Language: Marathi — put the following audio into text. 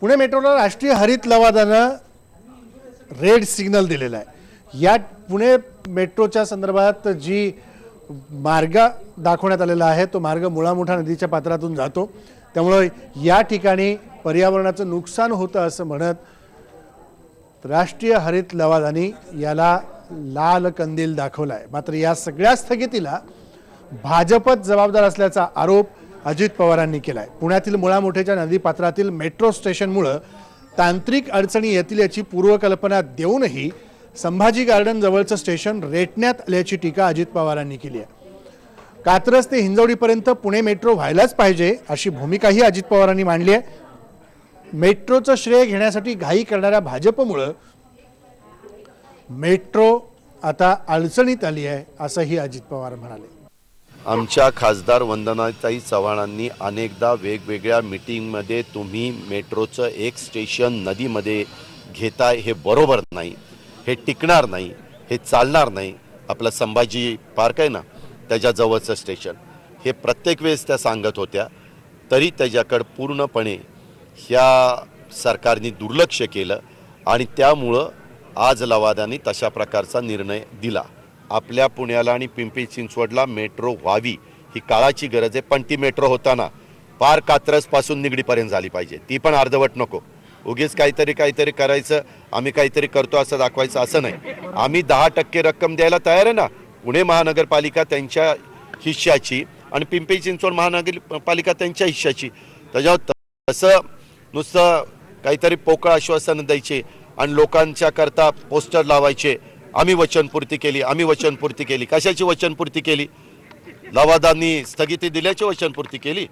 पुणे मेट्रोला राष्ट्रीय हरित लवादानं रेड सिग्नल दिलेला आहे. या पुणे मेट्रोच्या संदर्भात जी मार्ग दाखवण्यात आलेला आहे तो मार्ग मुळामुठा नदीच्या पात्रातून जातो. त्यामुळं या ठिकाणी पर्यावरणाचं नुकसान होतं असं म्हणत राष्ट्रीय हरित लवादानी याला लाल कंदील दाखवला आहे मात्र या सगळ्या स्थगितीला भाजपच जबाबदार असल्याचा आरोप अजित पवारांनी केला आहे पुण्यातील मुळामुठेच्या नदीपात्रातील मेट्रो स्टेशनमुळं तांत्रिक अडचणी येतील याची पूर्वकल्पना देऊनही संभाजी गार्डन जवळचं स्टेशन रेटण्यात आल्याची टीका अजित पवारांनी केली आहे. कात्रज ते हिंजवडीपर्यंत पुणे मेट्रो व्हायलाच पाहिजे अशी भूमिकाही अजित पवारांनी मांडली आहे. मेट्रोचं श्रेय घेण्यासाठी घाई करणाऱ्या भाजपमुळं मेट्रो आता अडचणीत आली आहे असंही अजित पवार म्हणाले. आमच्या खासदार वंदनाताई चव्हाणांनी अनेकदा वेगवेगळ्या मीटिंगमध्ये तुम्ही मेट्रोचं एक स्टेशन नदीमध्ये घेताय हे बरोबर नाही हे टिकणार नाही हे चालणार नाही. आपलं संभाजी पार्क आहे ना त्याच्याजवळचं स्टेशन. हे प्रत्येक वेळेस त्या सांगत होत्या तरी त्याच्याकडं पूर्णपणे ह्या सरकारने दुर्लक्ष केलं आणि त्यामुळं आज लवादाने तशा प्रकारचा निर्णय दिला. आपल्या पुण्याला आणि पिंपरी चिंचवडला मेट्रो व्हावी ही काळाची गरज आहे. पण ती मेट्रो होताना पार कात्रजपासून निगडीपर्यंत झाली पाहिजे. ती पण अर्धवट नको. उगीच काहीतरी काहीतरी करायचं आम्ही काहीतरी करतो असं दाखवायचं असं नाही. आम्ही दहा टक्के रक्कम द्यायला तयार आहे ना? पुणे महानगरपालिका त्यांच्या हिश्श्याची आणि पिंपरी चिंचवड महानगरपालिका त्यांच्या हिश्श्याची. त्याच्यावर तसं नुसतं काहीतरी पोकळ आश्वासनं द्यायचे आणि लोकांच्या करता पोस्टर लावायचे. आम्ही वचनपूर्ती केली आम्ही वचनपूर्ती केली. कशाची वचनपूर्ती केली? लवादांनी स्थगिती दिल्याची वचनपूर्ती केली?